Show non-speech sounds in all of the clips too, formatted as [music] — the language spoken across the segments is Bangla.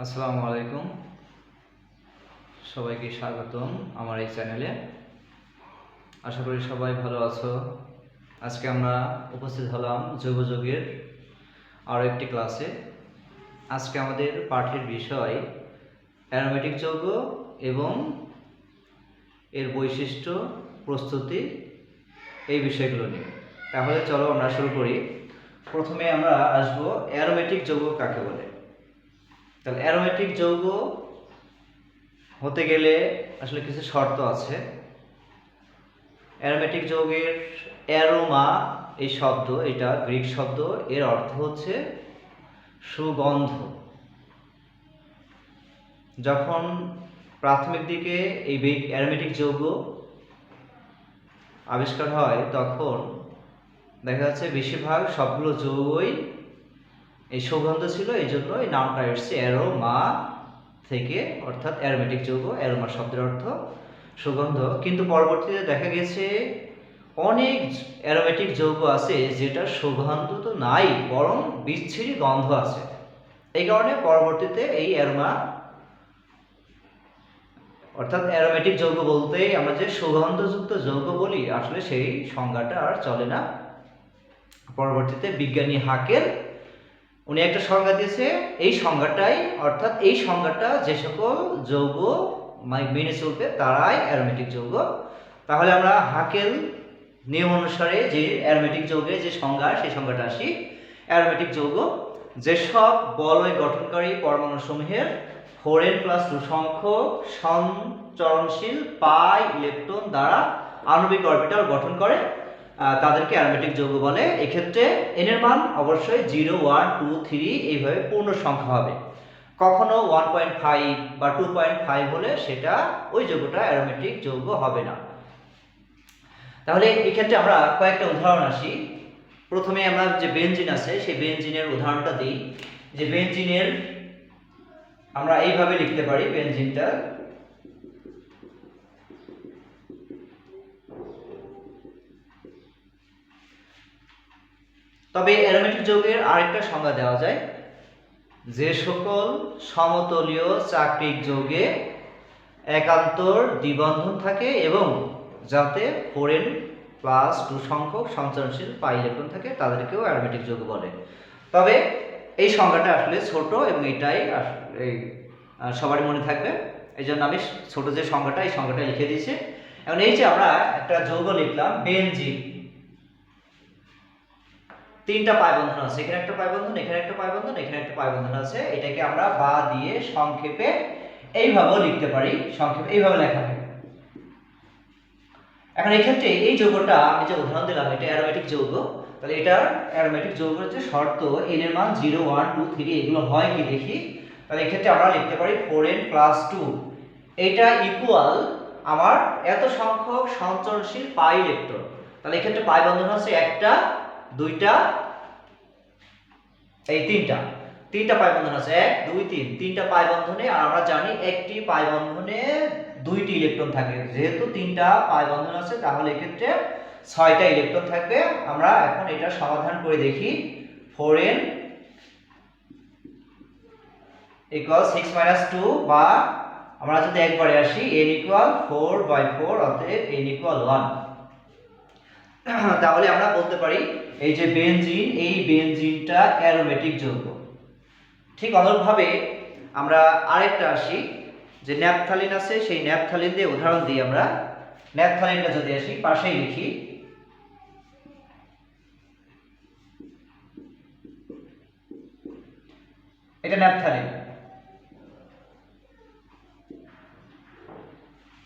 আসসালামু আলাইকুম। সবাইকে স্বাগতম আমার এই চ্যানেলে। আশা করি সবাই ভালো আছো। আজকে আমরা উপস্থিত হলাম যোগযোগের আরও একটি ক্লাসে। আজকে আমাদের পাঠের বিষয় অ্যারোমেটিক যৌগ এবং এর বৈশিষ্ট্য, প্রস্তুতি এই বিষয়গুলো নিয়ে। তাহলে চলো আমরা শুরু করি। প্রথমে আমরা আসব অ্যারোমেটিক যৌগ কাকে বলে? তাহলে অ্যারোমেটিক যৌগ হতে গেলে আসলে কিছু শর্ত আছে। অ্যারোমেটিক যৌগের অ্যারোমা এই শব্দ, এটা গ্রিক শব্দ, এর অর্থ হচ্ছে সুগন্ধ। যখন প্রাথমিক দিকে এই অ্যারোমেটিক যৌগ আবিষ্কার হয়, তখন দেখা যাচ্ছে বেশিরভাগ সবগুলো যৌগই এই সুগন্ধ ছিল এই জন্য এই নামটা এসছে অ্যারোমা থেকে, অর্থাৎ অ্যারোমেটিক যৌগ অ্যারোমা শব্দের অর্থ সুগন্ধ। কিন্তু পরবর্তীতে দেখা গেছে অনেক অ্যারোমেটিক যৌগ আছে যেটা সুগন্ধ তো নাই, বরং বিচ্ছিরি গন্ধ আছে। এই কারণে পরবর্তীতে এই অ্যারোমা অর্থাৎ অ্যারোমেটিক যৌগ বলতে আমরা যে সুগন্ধযুক্ত যৌগ বলি, আসলে সেই সংজ্ঞাটা আর চলে না। পরবর্তীতে বিজ্ঞানী হাকের উনি একটা সংজ্ঞা দিয়েছে, এই সংজ্ঞাটাই, অর্থাৎ এই সংজ্ঞাটা যে সকল যৌগ, মেনে চলবে, তারাই অ্যারোমেটিক যৌগ। তাহলে আমরা হাকেল নিয়ম অনুসারে যে অ্যারোমেটিক যৌগের যে সংজ্ঞা, সেই সংজ্ঞাটা আসি। অ্যারোমেটিক যৌগ যেসব বলয় গঠনকারী পরমাণুসমূহের ফোর এন প্লাস টু সংখ্যক সঞ্চরণশীল পাই ইলেকট্রন দ্বারা আণবিক অরবিটাল গঠন করে। তাদেরকে অ্যারোমেটিক যৌগ বলে। এক্ষেত্রে এন এর মান অবশ্যই জিরো ওয়ান টু থ্রি এইভাবে পূর্ণ সংখ্যা হবে। কখনো ওয়ান পয়েন্ট ফাইভ বা টু পয়েন্ট ফাইভ হলে সেটা ওই যৌগটা অ্যারোমেটিক যৌগ হবে না। তাহলে এক্ষেত্রে আমরা কয়েকটা উদাহরণ আসি। প্রথমে আমরা যে বেঞ্জিন আছে, সেই বেঞ্জিনের উদাহরণটা দিই। যে বেঞ্জিনের আমরা এইভাবে লিখতে পারি বেনজিনটা তবে অ্যারোমেটিক যৌগের আরেকটা সংজ্ঞা দেওয়া যায়। যে সকল সমতলীয় চাকরিক যৌগে একান্তর দ্বিবন্ধন থাকে এবং যাতে ফোরেন প্লাস টু সংখ্যক সঞ্চরণশীল পাই ইলেকট্রন থাকে, তাদেরকেও অ্যারোমেটিক যৌগ বলে। তবে এই সংজ্ঞাটা আসলে ছোট এবং এটাই এই সবারই মনে থাকবে। এই জন্য আমি ছোট যে সংজ্ঞাটা, এই সংজ্ঞাটা লিখে দিয়েছি। এখন এই যে আমরা একটা যৌগ লিখলাম, বেনজিন। তিনটা পাই বন্ধন আছে। এখানে একটা পাই বন্ধন এখানে একটা পাই বন্ধন এখানে একটা পাই বন্ধন আছে। এটাকে আমরা বা দিয়ে সংক্ষেপে এইভাবেও লিখতে পারি। সংক্ষেপে এইভাবে লেখা হয়। এখন এক্ষেত্রে এই যৌগটা আমি যে উদাহরণ দিলাম, এটা অ্যারোমেটিক যৌগ। তাহলে এটার অ্যারোমেটিক যৌগের যে শর্ত এন এর মান জিরো ওয়ান টু থ্রি এগুলো হয় কি দেখি? তাহলে এক্ষেত্রে আমরা লিখতে পারি ফোর এন প্লাস টু এটা ইকুয়াল আমার এত সংখ্যক সঞ্চরণশীল পাই ইলেকট্রন তাহলে এক্ষেত্রে পাই বন্ধন হচ্ছে একটা দুইটা, এই তিনটা। তিনটা পাই বন্ধন আছে, এক, দুই, তিন। তিনটা পাই বন্ধনে, আর আমরা জানি একটি পাই বন্ধনে দুইটি ইলেকট্রন থাকে। যেহেতু তিনটা পাই বন্ধন আছে, তাহলে এক্ষেত্রে ছয়টা ইলেকট্রন থাকবে। আমরা এখন এটা সমাধান করে দেখি। Four n equal six minus two বা আমরা যদি একবারে আসি n equal four by four অতএব এন ইকুয়াল ওয়ান [coughs] তাহলে আমরা বলতে পারি এই যে বেনজিন, এই বেনজিনটা অ্যারোমেটিক যৌগ। ঠিক অনুরূপভাবে আমরা আরেকটা আসি, যে ন্যাপথালিন আছে, সেই ন্যাপথালিন দিয়ে উদাহরণ দিই আমরা। ন্যাপথালিনটা যদি আসি, পাশেই লিখি। এটা ন্যাপথালিন।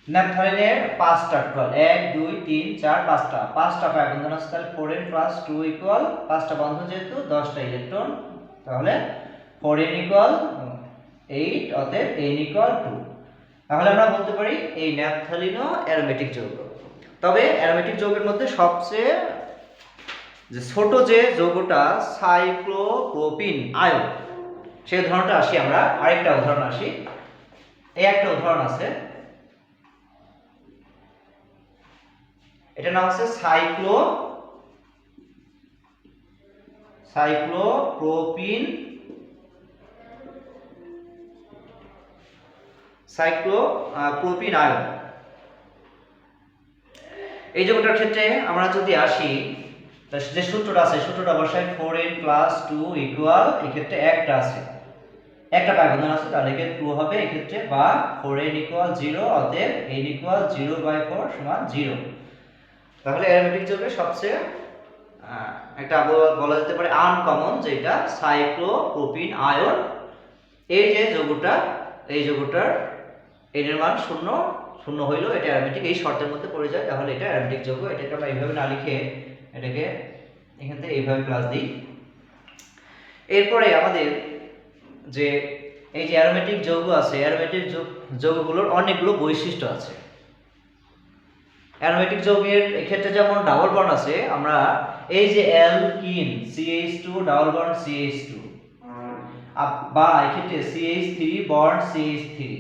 ন্যাপথালিনের পাঁচটা টোটাল এক, দুই, তিন, চার, পাঁচটা। পাঁচটা পায় বন্ধন আছে তাহলে four n plus two equal পাঁচটা বন্ধন যেহেতু, দশটা ইলেকট্রন তাহলে ফোর এন ইকুয়াল এইট অতএব এন ইকুয়াল টু তাহলে আমরা বলতে পারি এই ন্যাপথালিনও অ্যারোমেটিক যৌগ। তবে অ্যারোমেটিক যৌগের মধ্যে সবচেয়ে যে ছোট যে যৌগটা সাইক্লোপ্রোপিন আয়ন সেই উদাহরণটা আসি আমরা। আরেকটা উদাহরণ আসি। এই একটা উদাহরণ আছে। এটা নাম হচ্ছে সাইক্লো সাইক্লোপ্রোপিন সাইক্লো প্রোপিন আয়ন। এই যৌগটার ক্ষেত্রে আমরা যদি আসি যে সূত্রটা আছে, সূত্রটা বসাই four n plus two equal এক্ষেত্রে একটা আছে। একটা ব্যবধান আছে, তাহলে এক্ষেত্রে টু হবে, এক্ষেত্রে বা ফোর এন ইকুয়াল জিরো অতএব n equal zero by four সমান জিরো তাহলে অ্যারোমেটিক যৌগের সবচেয়ে একটা বলা- যেতে পারে আনকমন যেটা সাইক্লোপ্রোপিন আয়ন এই যে যৌগটা, এই যৌগটার এর মান শূন্য শূন্য হইল, এটা অ্যারোমেটিক এই শর্তের মধ্যে পড়ে যায়, তাহলে এটা অ্যারোমেটিক যৌগ, এটাকে আমরা এইভাবে না লিখে এটাকে এখান থেকে এইভাবে প্লাস দিই। এরপরে আমাদের যে এই যে অ্যারোমেটিক যৌগ আছে অ্যারোমেটিক যৌগগুলোর অনেকগুলো বৈশিষ্ট্য আছে। অ্যারোমেটিক যৌগের এক্ষেত্রে যেমন ডাবল বন্ড আছে, আমরা এই যে এল alkene CH two double bond CH two বা এক্ষেত্রে CH three bond CH three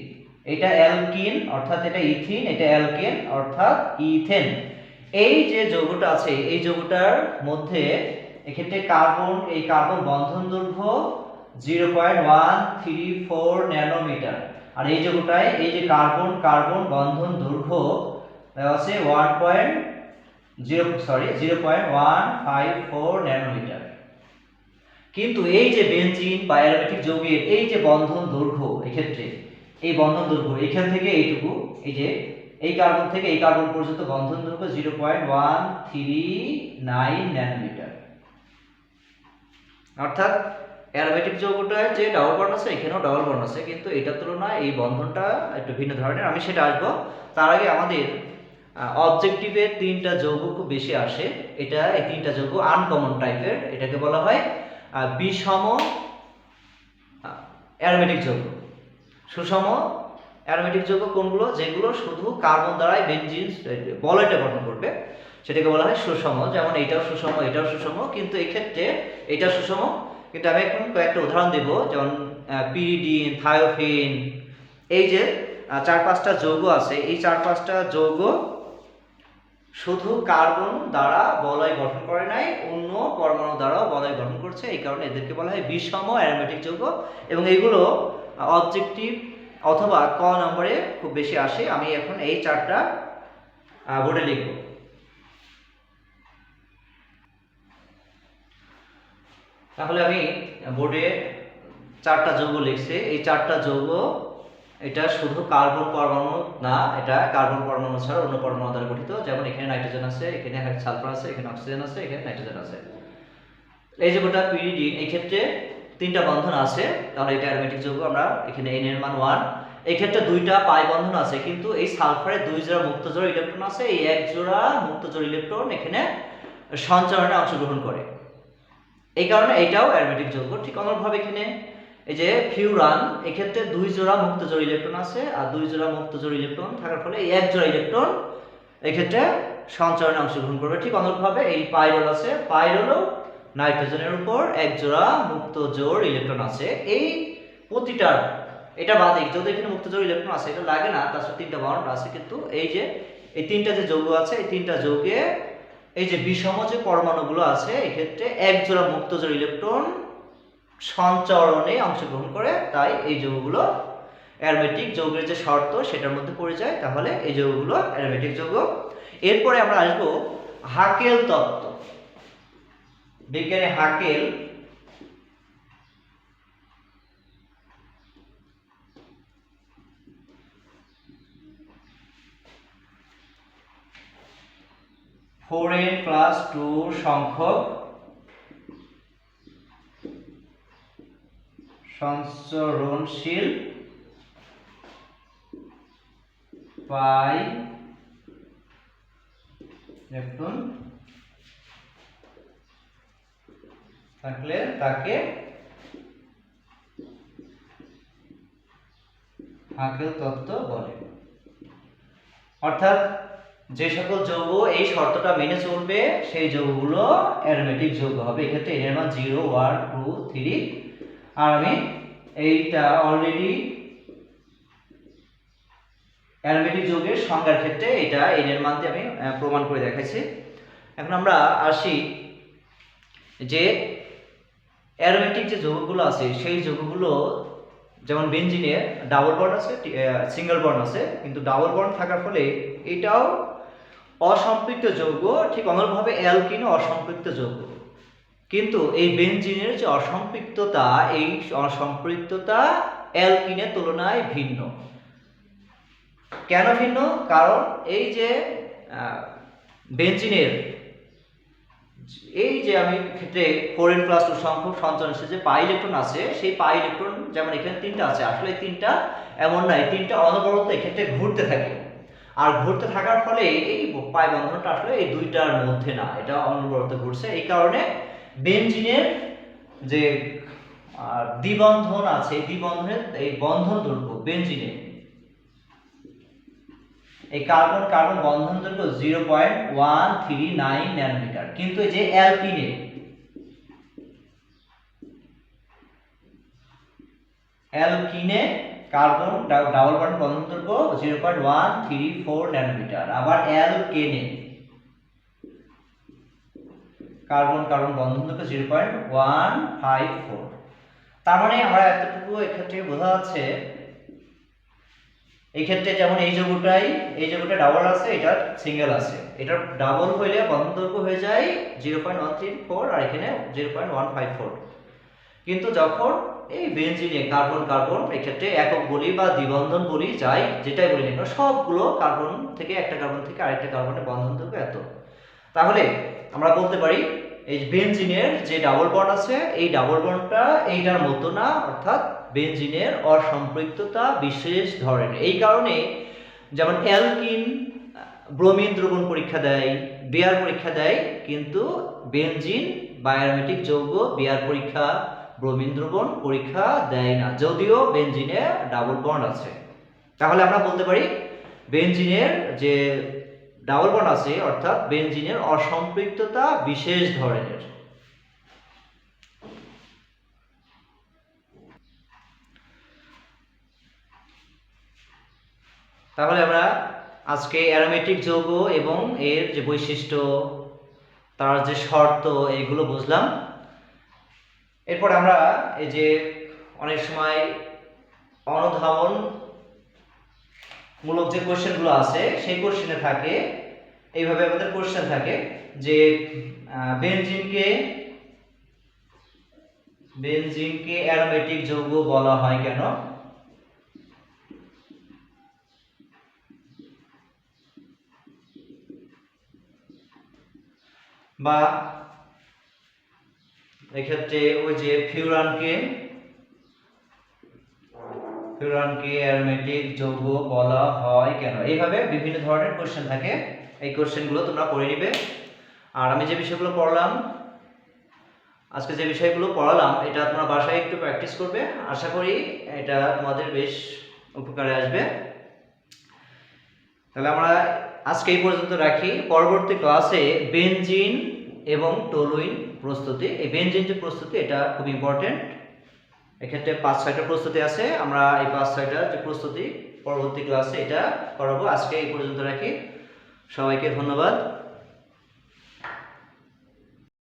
এটা অ্যালকিন অর্থাৎ এটা ইথিন এটা অ্যালকেন অর্থাৎ ইথেন এই যে যৌগটা আছে, এই যৌগটার মধ্যে এক্ষেত্রে কার্বন এই কার্বন বন্ধন দৈর্ঘ্য zero point one three four nanometre আর এই যৌগটায় এই যে কার্বন কার্বন বন্ধন দৈর্ঘ্য দেওয়া আছে one point zero sorry zero point one five four nanometre কিন্তু এই যে বেঞ্জিন বা অ্যারোমেটিক যৌগের এই যে বন্ধন দৈর্ঘ্য এক্ষেত্রে, এই বন্ধন দৈর্ঘ্য, এখান থেকে এইটুকু, এই যে এই কার্বন থেকে এই কার্বন পর্যন্ত বন্ধন দৈর্ঘ্য zero point one three nine nanometre অর্থাৎ অ্যারোমেটিক যৌগটায় যে ডাবল বন্ড আছে, এখানেও ডাবল বন্ড আছে, কিন্তু এটার তুলনায় এই বন্ধনটা একটু ভিন্ন ধরনের। আমি সেটা আসব। তার আগে আমাদের অবজেক্টিভে তিনটা যৌগ খুব বেশি আসে। এটা এই তিনটা যৌগ আনকমন টাইপের এটাকে বলা হয় বিষম অ্যারোমেটিক যৌগ। সুষম অ্যারোমেটিক যৌগ কোনগুলো? যেগুলো শুধু কার্বন দ্বারাই বেনজিন বলয়টা গঠন করবে। সেটাকে বলা হয় সুষম। যেমন এটাও সুষম এটাও সুষম, কিন্তু এক্ষেত্রে এটা সুষম। কিন্তু আমি এখন কয়েকটা উদাহরণ দেব। যেমন পিরিডিন থায়োফিন এই যে চার পাঁচটা যৌগ আছে, এই চার পাঁচটা যৌগ শুধু কার্বন দ্বারা বলয় গঠন করে নাই, অন্য পরমাণু দ্বারাও বলয় গঠন করছে। এই কারণে এদেরকে বলা হয় বিষম অ্যারোমেটিক যৌগ। এবং এগুলো অবজেক্টিভ অথবা ক নম্বরে খুব বেশি আসে। আমি এখন এই চারটা বোর্ডে লিখব। তাহলে আমি বোর্ডে চারটা যৌগ লিখছি। এই চারটা যৌগ এটা শুধু কার্বন পরমাণু না, এটা কার্বন পরমাণু ছাড়া অন্য পরমাণু দ্বারা গঠিত। যেমন এখানে নাইট্রোজেন আছে, এখানে সালফার আছে, এখানে অক্সিজেন আছে, এখানে নাইট্রোজেন আছে। এই যে গোটা পিরিডিন এই ক্ষেত্রে তিনটা বন্ধন আছে। তাহলে এটা অ্যারোমেটিক যৌগ, আমরা এখানে এন এর মান ওয়ান এই ক্ষেত্রে দুইটা পাই বন্ধন আছে, কিন্তু এই সালফারে দুই জোড়া মুক্ত জোড়া ইলেকট্রন আছে। এই এক জোড়া মুক্ত জোড়া ইলেকট্রন এখানে সঞ্চারণে অংশগ্রহণ করে। এই কারণে এটাও অ্যারোমেটিক যৌগ। ঠিক অনুরূপভাবে এখানে এই যে ফিউরান, এক্ষেত্রে দুই জোড়া মুক্ত জোড়া ইলেকট্রন আছে আর দুই জোড়া মুক্ত জোড়া ইলেকট্রন থাকার ফলে এই এক জোড়া ইলেকট্রন এক্ষেত্রে সঞ্চারণে অংশগ্রহণ করবে। ঠিক অনুরূপভাবে এই পাইরল আছে। পাইরলও নাইট্রোজেনের উপর এক জোড়া মুক্ত জোড় ইলেকট্রন আছে। এই প্রতিটার এটা বাদে যদি এখানে মুক্ত জোড় ইলেকট্রন আছে, এটা লাগে না, তার সাথে তিনটা বাউন্ড আছে, কিন্তু এই যে, এই তিনটা যে যৌগ আছে, এই তিনটা যৌগে এই যে বিষম যে পরমাণুগুলো আছে, এক্ষেত্রে এক জোড়া মুক্ত জোড় ইলেকট্রন সঞ্চরণে অংশগ্রহণ করে, তাই এই যৌগগুলো অ্যারোমেটিক যৌগের যে শর্ত সেটার মধ্যে পড়ে যায়, তাহলে এই যৌগগুলো অ্যারোমেটিক যৌগ। এরপরে আমরা আসব হাকেল তত্ত্ব। বিজ্ঞানী Huckel four n plus two সংখ্যক সঞ্চরণশীল পাই ইলেকট্রন থাকলে তাকে হাকেল তত্ত্ব বলে। অর্থাৎ যে সকল যৌগ এই শর্তটা মেনে চলবে, সেই যৌগগুলো অ্যারোমেটিক যৌগ হবে। এক্ষেত্রে এর মান জিরো ওয়ান টু থ্রি আর আমি এইটা অলরেডি অ্যারোমেটিক যৌগের সংজ্ঞার ক্ষেত্রে এটা এন এর মান দিয়ে আমি প্রমাণ করে দেখাইছি। এখন আমরা আসি যে অ্যারোমেটিক যে যৌগগুলো আছে, সেই যৌগগুলো যেমন বেঞ্জিনে ডাবল বন্ড আছে সিঙ্গেল বন্ড আছে, কিন্তু ডাবল বন্ড থাকার ফলে এটাও অসম্পৃক্ত যৌগ, ঠিক অনুরূপভাবে অ্যালকিনও অসম্পৃক্ত যৌগ। কিন্তু এই বেঞ্জিনের যে অসম্পৃক্ততা, এই অসম্পৃক্ততা অ্যালকিনের তুলনায় ভিন্ন। কেন ভিন্ন? কারণ এই যে বেঞ্জিনের এই যে আমি ক্ষেত্রে ফোর এন প্লাস টু সংখ্যক সঞ্চরণশীল যে পাই ইলেকট্রন আছে, সেই পাই ইলেকট্রন যেমন এখানে তিনটা আছে, আসলে তিনটা এমন নয় তিনটা অনবরত এক্ষেত্রে ঘুরতে থাকে। আর ঘুরতে থাকার ফলে এই পাই বন্ধনটা আসলে এই দুইটার মধ্যে না, এটা অনবরত ঘুরছে। এই কারণে বেঞ্জিনের যে দ্বিবন্ধন আছে দ্বিবন্ধনের, এই বন্ধন দৈর্ঘ্য বেঞ্জিনে এই কার্বন কার্বন বন্ধন দৈর্ঘ্য zero point one three nine nanometre. কিন্তু যে অ্যালকিনে অ্যালকিনে কার্বন ডাবল বন্ধন দৈর্ঘ্য zero point one three four nanometre. আবার অ্যালকেনে কার্বন কার্বন বন্ধন দৈর্ঘ্য zero point one five four তার মানে আমরা এতটুকু এক্ষেত্রে বোঝা যাচ্ছে এই ক্ষেত্রে যেমন এই যৌগটাই, এই যৌগটা ডাবল আছে, এটা সিঙ্গেল আছে। এটা ডাবল হইলে বন্ধন হয়ে যায় zero point one three four আর এখানে zero point one five four কিন্তু যখন এই বেঞ্জিনে কার্বন কার্বন এক্ষেত্রে একক বলি বা দ্বিবন্ধন বলি যাই, যেটাই বলি না সবগুলো কার্বন থেকে একটা কার্বন থেকে আরেকটা কার্বনের বন্ধন দৈর্ঘ্য এত। তাহলে আমরা বলতে পারি এই বেঞ্জিনের যে ডাবল বন্ড আছে, এই ডাবল বন্ডটা এইটার মতো না, অর্থাৎ বেঞ্জিনের অসম্পৃক্ততা বিশেষ ধরনের। এই কারণে যেমন অ্যালকিন, ব্রোমিন দ্রবণ পরীক্ষা দেয়, বিয়ার পরীক্ষা দেয়, কিন্তু বেঞ্জিন বায়োমেটিক যৌগ, বিয়ার পরীক্ষা, ব্রোমিন দ্রবণ পরীক্ষা দেয় না, যদিও বেঞ্জিনে ডাবল বন্ড আছে। তাহলে আমরা বলতে পারি বেঞ্জিনের যে ডাবল বন্ড আছে, অর্থাৎ বেঞ্জিনের অসম্পৃক্ততা বিশেষ ধরনের। তাহলে আমরা আজকে অ্যারোমেটিক যৌগ এবং এর যে বৈশিষ্ট্য, তার যে শর্ত, এগুলো বুঝলাম। এরপর আমরা এই যে অনেক সময় অনুধাবন মূলক যে কোশ্চেনগুলো আছে, সেই কোশ্চেনে থাকে, এইভাবে আমাদের কোশ্চেন থাকে যে বেনজিনকে বেনজিনকে অ্যারোমেটিক যৌগ বলা হয় কেন? বা এক্ষেত্রে ওই যে ফিউরানকে ফিউরানকে অ্যারোমেটিক যৌগ বলা হয় কেন? এইভাবে বিভিন্ন ধরনের কোশ্চেন থাকে। এই কোশ্চেনগুলো তোমরা পড়ে নিবে। আর আমি যে বিষয়গুলো পড়লাম, আজকে যে বিষয়গুলো পড়ালাম, এটা তোমরা বাসায় একটু প্র্যাকটিস করবে। আশা করি এটা তোমাদের বেশ উপকারে আসবে। তাহলে আমরা আজকে এই পর্যন্ত রাখি। পরবর্তী ক্লাসে বেনজিন এবং টলুইন প্রস্তুতি। এই বেনজিন যে প্রস্তুতি, এটা খুব ইম্পর্টেন্ট এক্ষেত্রে পাঁচ ছয়টা প্রস্তুতি আছে। আমরা এই পাঁচ ছয়টা যে প্রস্তুতি পরবর্তী ক্লাসে এটা করাবো। আজকে এই পর্যন্ত রাখি। সবাইকে ধন্যবাদ।